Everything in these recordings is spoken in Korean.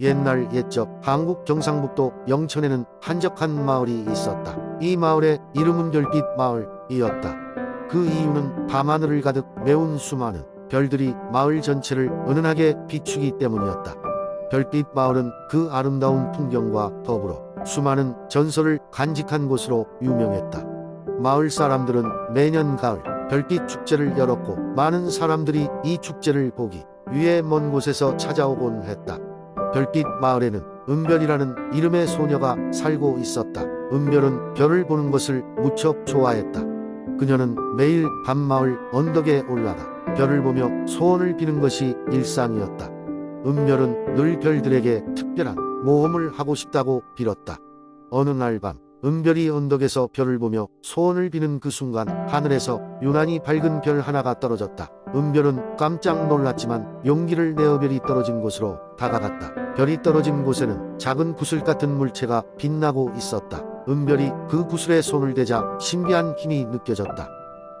옛날 옛적 한국 경상북도 영천에는 한적한 마을이 있었다. 이 마을의 이름은 별빛 마을이었다. 그 이유는 밤하늘을 가득 메운 수많은 별들이 마을 전체를 은은하게 비추기 때문이었다. 별빛 마을은 그 아름다운 풍경과 더불어 수많은 전설을 간직한 곳으로 유명했다. 마을 사람들은 매년 가을 별빛 축제를 열었고 많은 사람들이 이 축제를 보기 위해 먼 곳에서 찾아오곤 했다. 별빛 마을에는 은별이라는 이름의 소녀가 살고 있었다. 은별은 별을 보는 것을 무척 좋아했다. 그녀는 매일 밤 마을 언덕에 올라가 별을 보며 소원을 비는 것이 일상이었다. 은별은 늘 별들에게 특별한 모험을 하고 싶다고 빌었다. 어느 날 밤, 은별이 언덕에서 별을 보며 소원을 비는 그 순간 하늘에서 유난히 밝은 별 하나가 떨어졌다. 은별은 깜짝 놀랐지만 용기를 내어 별이 떨어진 곳으로 다가갔다. 별이 떨어진 곳에는 작은 구슬 같은 물체가 빛나고 있었다. 은별이 그 구슬에 손을 대자 신비한 힘이 느껴졌다.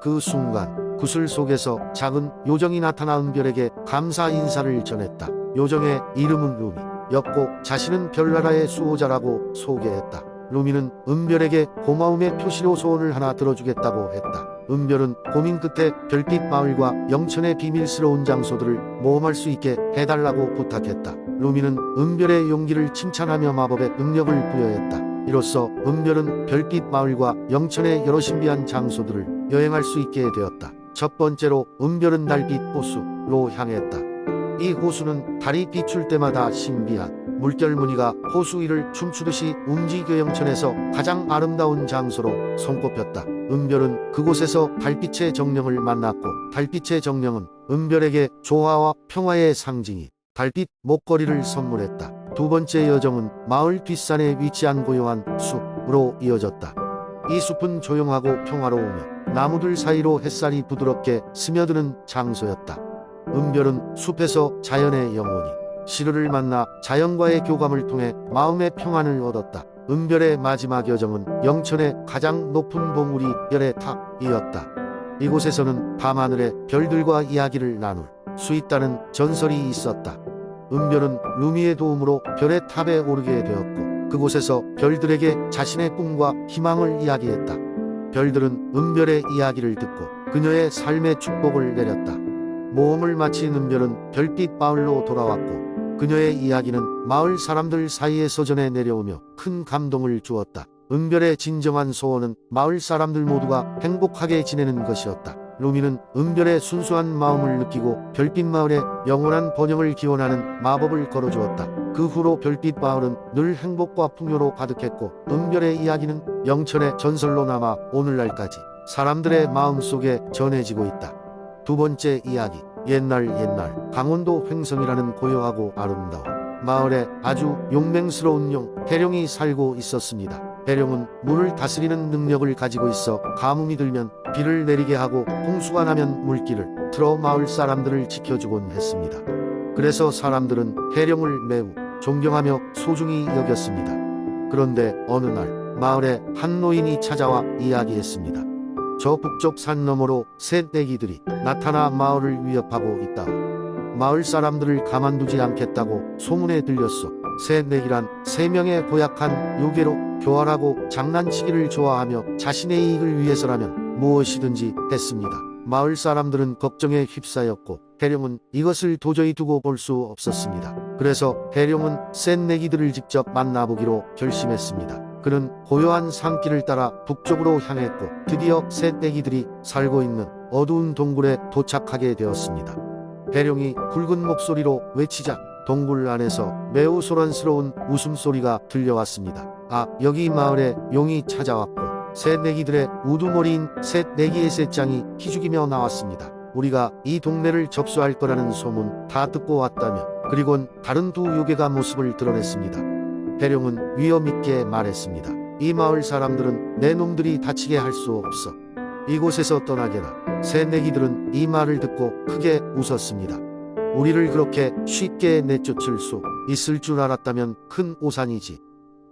그 순간 구슬 속에서 작은 요정이 나타나 은별에게 감사 인사를 전했다. 요정의 이름은 루미. 였고 자신은 별나라의 수호자라고 소개했다. 루미는 은별에게 고마움의 표시로 소원을 하나 들어주겠다고 했다. 은별은 고민 끝에 별빛 마을과 영천의 비밀스러운 장소들을 모험할 수 있게 해달라고 부탁했다. 루미는 은별의 용기를 칭찬하며 마법의 능력을 부여했다. 이로써 은별은 별빛 마을과 영천의 여러 신비한 장소들을 여행할 수 있게 되었다. 첫 번째로 은별은 달빛 호수로 향했다. 이 호수는 달이 비출 때마다 신비한 물결 무늬가 호수 위를 춤추듯이 움직여 영천에서 가장 아름다운 장소로 손꼽혔다. 은별은 그곳에서 달빛의 정령을 만났고 달빛의 정령은 은별에게 조화와 평화의 상징이 달빛 목걸이를 선물했다. 두 번째 여정은 마을 뒷산에 위치한 고요한 숲으로 이어졌다. 이 숲은 조용하고 평화로우며 나무들 사이로 햇살이 부드럽게 스며드는 장소였다. 은별은 숲에서 자연의 영혼이 시르를 만나 자연과의 교감을 통해 마음의 평안을 얻었다. 은별의 마지막 여정은 영천의 가장 높은 봉우리 별의 탑이었다. 이곳에서는 밤하늘의 별들과 이야기를 나눌 수 있다는 전설이 있었다. 은별은 루미의 도움으로 별의 탑에 오르게 되었고 그곳에서 별들에게 자신의 꿈과 희망을 이야기했다. 별들은 은별의 이야기를 듣고 그녀의 삶의 축복을 내렸다. 모험을 마친 은별은 별빛 마을로 돌아왔고 그녀의 이야기는 마을 사람들 사이에서 전해 내려오며 큰 감동을 주었다. 은별의 진정한 소원은 마을 사람들 모두가 행복하게 지내는 것이었다. 루미는 은별의 순수한 마음을 느끼고 별빛 마을의 영원한 번영을 기원하는 마법을 걸어주었다. 그 후로 별빛 마을은 늘 행복과 풍요로 가득했고 은별의 이야기는 영천의 전설로 남아 오늘날까지 사람들의 마음 속에 전해지고 있다. 두 번째 이야기. 옛날 옛날 강원도 횡성이라는 고요하고 아름다운 마을에 아주 용맹스러운 용 해룡이 살고 있었습니다. 해룡은 물을 다스리는 능력을 가지고 있어 가뭄이 들면 비를 내리게 하고 홍수가 나면 물길을 틀어 마을 사람들을 지켜주곤 했습니다. 그래서 사람들은 해룡을 매우 존경하며 소중히 여겼습니다. 그런데 어느 날 마을에 한 노인이 찾아와 이야기했습니다. 저 북쪽 산 너머로 새 애기들이 나타나 마을을 위협하고 있다. 마을 사람들을 가만두지 않겠다고 소문에 들렸어. 새 내기란 세 명의 고약한 요괴로 교활하고 장난치기를 좋아하며 자신의 이익을 위해서라면 무엇이든지 했습니다. 마을 사람들은 걱정에 휩싸였고 해룡은 이것을 도저히 두고 볼 수 없었습니다. 그래서 해룡은 센 내기들을 직접 만나보기로 결심했습니다. 그는 고요한 산길을 따라 북쪽으로 향했고 드디어 새 애기들이 살고 있는 어두운 동굴에 도착하게 되었습니다. 해룡이 굵은 목소리로 외치자 동굴 안에서 매우 소란스러운 웃음소리가 들려왔습니다. 아, 여기 마을에 용이 찾아왔고 새 내기들의 우두머리인 새 내기의 셋장이 기죽이며 나왔습니다. 우리가 이 동네를 접수할 거라는 소문 다 듣고 왔다며 그리곤 다른 두 요괴가 모습을 드러냈습니다. 해룡은 위험 있게 말했습니다. 이 마을 사람들은 내 놈들이 다치게 할 수 없어. 이곳에서 떠나게라. 새내기들은 이 말을 듣고 크게 웃었습니다. 우리를 그렇게 쉽게 내쫓을 수 있을 줄 알았다면 큰 오산이지.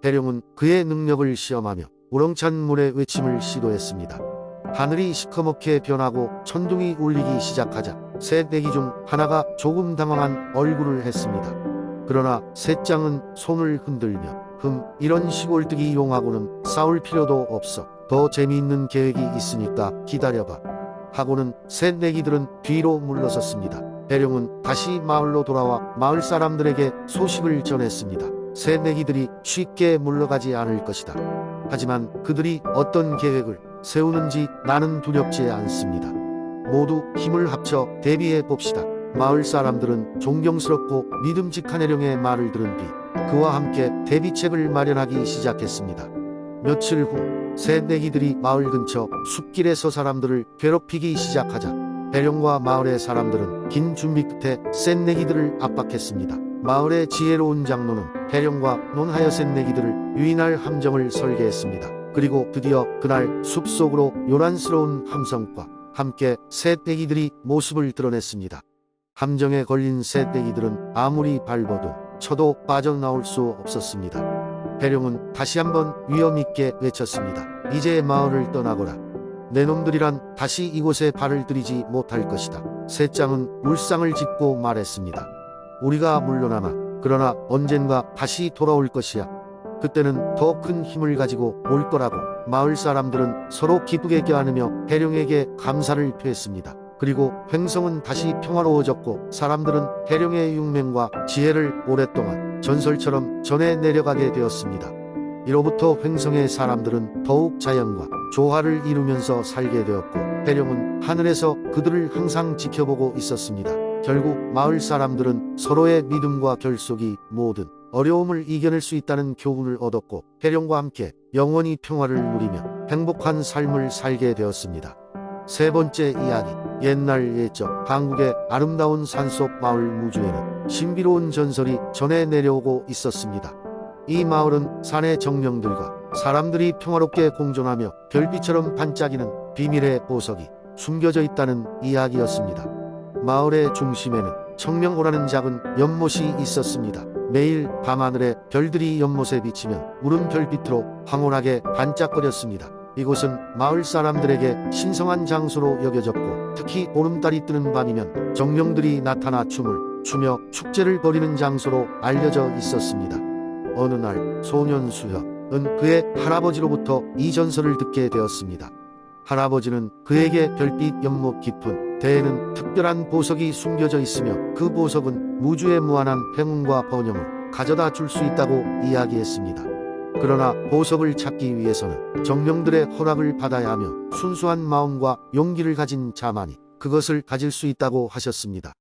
해룡은 그의 능력을 시험하며 우렁찬 물의 외침을 시도했습니다. 하늘이 시커멓게 변하고 천둥이 울리기 시작하자 새 내기 중 하나가 조금 당황한 얼굴을 했습니다. 그러나 셋장은 손을 흔들며 흠 이런 시골뜨기 이용하고는 싸울 필요도 없어. 더 재미있는 계획이 있으니까 기다려봐. 하고는 셋 내기들은 뒤로 물러섰습니다. 대룡은 다시 마을로 돌아와 마을 사람들에게 소식을 전했습니다. 셋 내기들이 쉽게 물러가지 않을 것이다. 하지만 그들이 어떤 계획을 세우는지 나는 두렵지 않습니다. 모두 힘을 합쳐 대비해 봅시다. 마을 사람들은 존경스럽고 믿음직한 해령의 말을 들은 뒤 그와 함께 대비책을 마련하기 시작했습니다. 며칠 후 새내기들이 마을 근처 숲길에서 사람들을 괴롭히기 시작하자 대령과 마을의 사람들은 긴 준비 끝에 샌내기들을 압박했습니다. 마을의 지혜로운 장로는 대령과 논하여 샌내기들을 유인할 함정을 설계했습니다. 그리고 드디어 그날 숲속으로 요란스러운 함성과 함께 새떼기들이 모습을 드러냈습니다. 함정에 걸린 새떼기들은 아무리 밟아도 쳐도 빠져나올 수 없었습니다. 대령은 다시 한번 위험있게 외쳤습니다. 이제 마을을 떠나거라. 내 놈들이란 다시 이곳에 발을 들이지 못할 것이다. 셋장은 울상을 짓고 말했습니다. 우리가 물러나마 그러나 언젠가 다시 돌아올 것이야. 그때는 더 큰 힘을 가지고 올 거라고 마을 사람들은 서로 기쁘게 껴안으며 해룡에게 감사를 표했습니다. 그리고 횡성은 다시 평화로워졌고 사람들은 해룡의 융명과 지혜를 오랫동안 전설처럼 전해 내려가게 되었습니다. 이로부터 횡성의 사람들은 더욱 자연과 조화를 이루면서 살게 되었고 해룡은 하늘에서 그들을 항상 지켜보고 있었습니다. 결국 마을 사람들은 서로의 믿음과 결속이 모든 어려움을 이겨낼 수 있다는 교훈을 얻었고 해룡과 함께 영원히 평화를 누리며 행복한 삶을 살게 되었습니다. 세 번째 이야기 옛날 옛적 한국의 아름다운 산속 마을 무주에는 신비로운 전설이 전해 내려오고 있었습니다. 이 마을은 산의 정령들과 사람들이 평화롭게 공존하며 별빛처럼 반짝이는 비밀의 보석이 숨겨져 있다는 이야기였습니다. 마을의 중심에는 청명호라는 작은 연못이 있었습니다. 매일 밤하늘에 별들이 연못에 비치면 우른 별빛으로 황홀하게 반짝거렸습니다. 이곳은 마을 사람들에게 신성한 장소로 여겨졌고 특히 보름달이 뜨는 밤이면 정령들이 나타나 춤을 추며 축제를 벌이는 장소로 알려져 있었습니다. 어느 날 소년 수혁은 그의 할아버지로부터 이 전설을 듣게 되었습니다. 할아버지는 그에게 별빛 연못 깊은 대에는 특별한 보석이 숨겨져 있으며 그 보석은 무주의 무한한 행운과 번영을 가져다 줄 수 있다고 이야기했습니다. 그러나 보석을 찾기 위해서는 정령들의 허락을 받아야 하며 순수한 마음과 용기를 가진 자만이 그것을 가질 수 있다고 하셨습니다.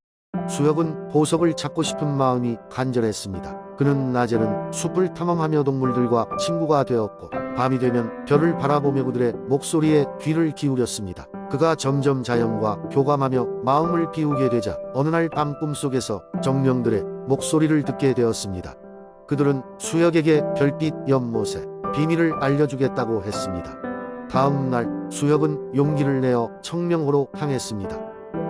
수혁은 보석을 찾고 싶은 마음이 간절했습니다. 그는 낮에는 숲을 탐험하며 동물들과 친구가 되었고 밤이 되면 별을 바라보며 그들의 목소리에 귀를 기울였습니다. 그가 점점 자연과 교감하며 마음을 비우게 되자 어느 날 밤 꿈속에서 정령들의 목소리를 듣게 되었습니다. 그들은 수혁에게 별빛 연못의 비밀을 알려주겠다고 했습니다. 다음 날 수혁은 용기를 내어 청명호로 향했습니다.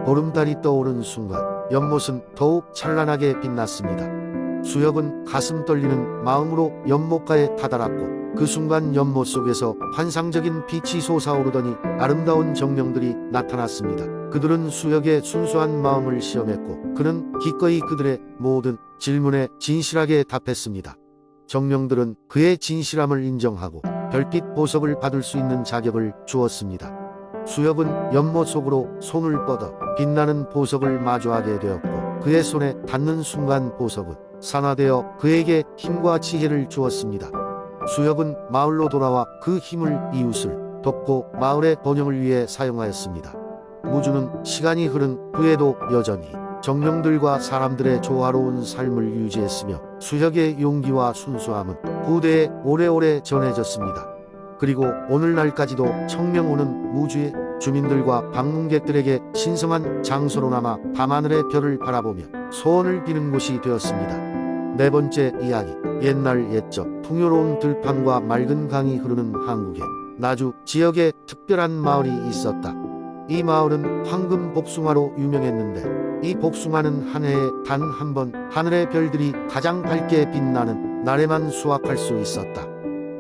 보름달이 떠오른 순간 연못은 더욱 찬란하게 빛났습니다. 수혁은 가슴 떨리는 마음으로 연못가에 다다랐고 그 순간 연못 속에서 환상적인 빛이 솟아오르더니 아름다운 정령들이 나타났습니다. 그들은 수혁의 순수한 마음을 시험했고 그는 기꺼이 그들의 모든 질문에 진실하게 답했습니다. 정령들은 그의 진실함을 인정하고 별빛 보석을 받을 수 있는 자격을 주었습니다. 수혁은 연못 속으로 손을 뻗어 빛나는 보석을 마주하게 되었고 그의 손에 닿는 순간 보석은 산화되어 그에게 힘과 지혜를 주었습니다. 수혁은 마을로 돌아와 그 힘을 이웃을 돕고 마을의 번영을 위해 사용하였습니다. 무주는 시간이 흐른 후에도 여전히 정령들과 사람들의 조화로운 삶을 유지했으며 수혁의 용기와 순수함은 후대에 오래오래 전해졌습니다. 그리고 오늘날까지도 청명호는 무주의 주민들과 방문객들에게 신성한 장소로 남아 밤하늘의 별을 바라보며 소원을 비는 곳이 되었습니다. 네 번째 이야기 옛날 옛적 풍요로운 들판과 맑은 강이 흐르는 한국에 나주 지역에 특별한 마을이 있었다. 이 마을은 황금 복숭아로 유명했는데 이 복숭아는 한 해에 단 한 번 하늘의 별들이 가장 밝게 빛나는 날에만 수확할 수 있었다.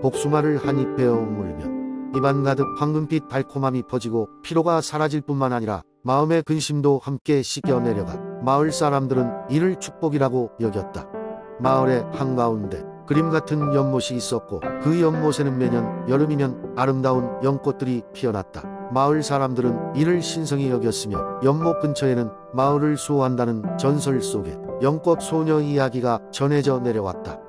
복숭아를 한입 베어 물면 입안 가득 황금빛 달콤함이 퍼지고 피로가 사라질 뿐만 아니라 마음의 근심도 함께 씻겨 내려가 마을 사람들은 이를 축복이라고 여겼다. 마을의 한가운데 그림 같은 연못이 있었고 그 연못에는 매년 여름이면 아름다운 연꽃들이 피어났다. 마을 사람들은 이를 신성히 여겼으며 연못 근처에는 마을을 수호한다는 전설 속에 연꽃 소녀 이야기가 전해져 내려왔다.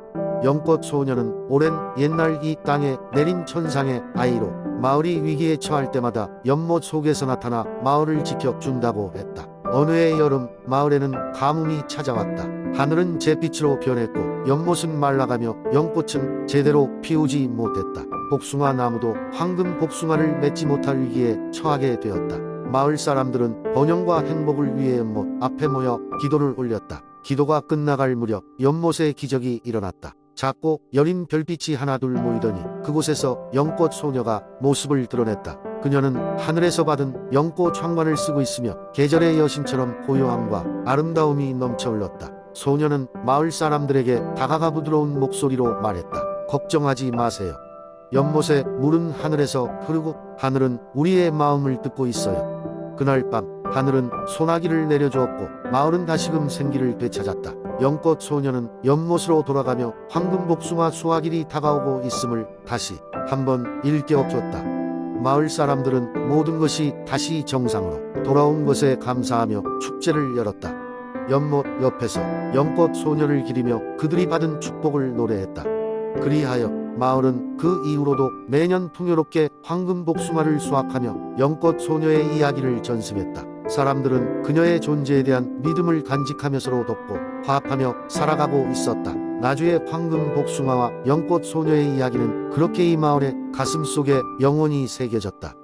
연꽃 소녀는 오랜 옛날 이 땅에 내린 천상의 아이로 마을이 위기에 처할 때마다 연못 속에서 나타나 마을을 지켜준다고 했다. 어느 해 여름 마을에는 가뭄이 찾아왔다. 하늘은 잿빛으로 변했고 연못은 말라가며 연꽃은 제대로 피우지 못했다. 복숭아 나무도 황금 복숭아를 맺지 못할 위기에 처하게 되었다. 마을 사람들은 번영과 행복을 위해 연못 앞에 모여 기도를 올렸다. 기도가 끝나갈 무렵 연못에 기적이 일어났다. 작고 여린 별빛이 하나둘 모이더니 그곳에서 연꽃 소녀가 모습을 드러냈다. 그녀는 하늘에서 받은 연꽃 창관을 쓰고 있으며 계절의 여신처럼 고요함과 아름다움이 넘쳐 흘렀다. 소녀는 마을 사람들에게 다가가 부드러운 목소리로 말했다. 걱정하지 마세요. 연못에 물은 하늘에서 흐르고 하늘은 우리의 마음을 듣고 있어요. 그날 밤 하늘은 소나기를 내려주었고 마을은 다시금 생기를 되찾았다. 연꽃 소녀는 연못으로 돌아가며 황금 복숭아 수확일이 다가오고 있음을 다시 한번 일깨워줬다. 마을 사람들은 모든 것이 다시 정상으로 돌아온 것에 감사하며 축제를 열었다. 연못 옆에서 연꽃 소녀를 기리며 그들이 받은 축복을 노래했다. 그리하여 마을은 그 이후로도 매년 풍요롭게 황금 복숭아를 수확하며 연꽃 소녀의 이야기를 전승했다. 사람들은 그녀의 존재에 대한 믿음을 간직하며 서로 돕고 화합하며 살아가고 있었다. 나주의 황금 복숭아와 연꽃 소녀의 이야기는 그렇게 이 마을의 가슴 속에 영원히 새겨졌다.